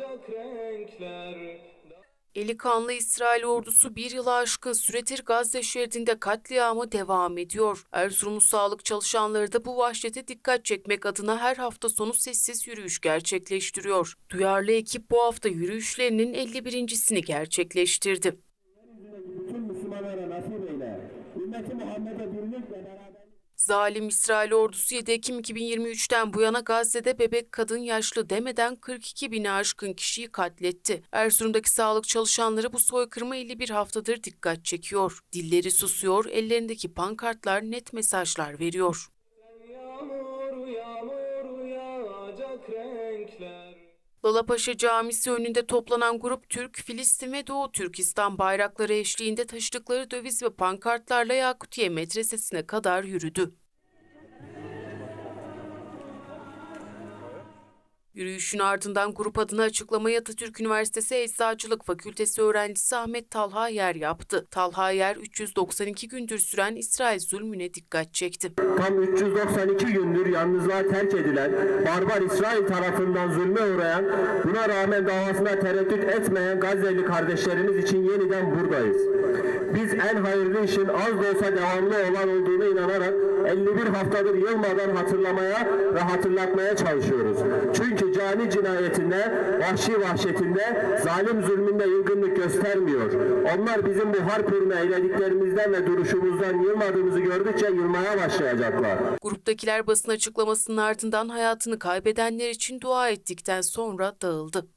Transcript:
yağacak renkler Eli kanlı İsrail ordusu bir yılı aşkın süredir Gazze şeridinde katliamı devam ediyor. Erzurumlu sağlık çalışanları da bu vahşete dikkat çekmek adına her hafta sonu sessiz yürüyüş gerçekleştiriyor. Duyarlı ekip bu hafta yürüyüşlerinin 51.sini gerçekleştirdi. bütün Müslümanlara nasip eyle. Ümmeti Muhammed'e birlik ve beraber Zalim İsrail ordusu 7 Ekim 2023'ten bu yana Gazze'de bebek, kadın, yaşlı demeden 42 bini aşkın kişiyi katletti. Erzurum'daki sağlık çalışanları bu soykırıma 51 haftadır dikkat çekiyor. Dilleri susuyor, ellerindeki pankartlar net mesajlar veriyor. Yağmur yağmur yağacak renkler Lalapaşa Camisi önünde toplanan grup Türk, Filistin ve Doğu Türkistan bayrakları eşliğinde taşıdıkları döviz ve pankartlarla Yakutiye Medresesi'ne kadar yürüdü. Yürüyüşün ardından grup adına açıklamayı Atatürk Üniversitesi Eczacılık Fakültesi öğrencisi Ahmet Talha Yer yaptı. Talha Yer 392 gündür süren İsrail zulmüne dikkat çekti. tam 392 gündür yalnızlığa terk edilen, barbar İsrail tarafından zulme uğrayan, buna rağmen davasına tereddüt etmeyen Gazze'li kardeşlerimiz için yeniden buradayız. Biz en hayırlı işin az da olsa devamlı olan olduğunu inanarak 51 haftadır yılmadan hatırlamaya ve hatırlatmaya çalışıyoruz. Çünkü cani cinayetinde, vahşi vahşetinde, zalim zulmünde yılgınlık göstermiyor. Onlar bizim bu harp uğruna eylediklerimizden ve duruşumuzdan yılmadığımızı gördükçe yılmaya başlayacaklar. Gruptakiler basın açıklamasının ardından hayatını kaybedenler için dua ettikten sonra dağıldı.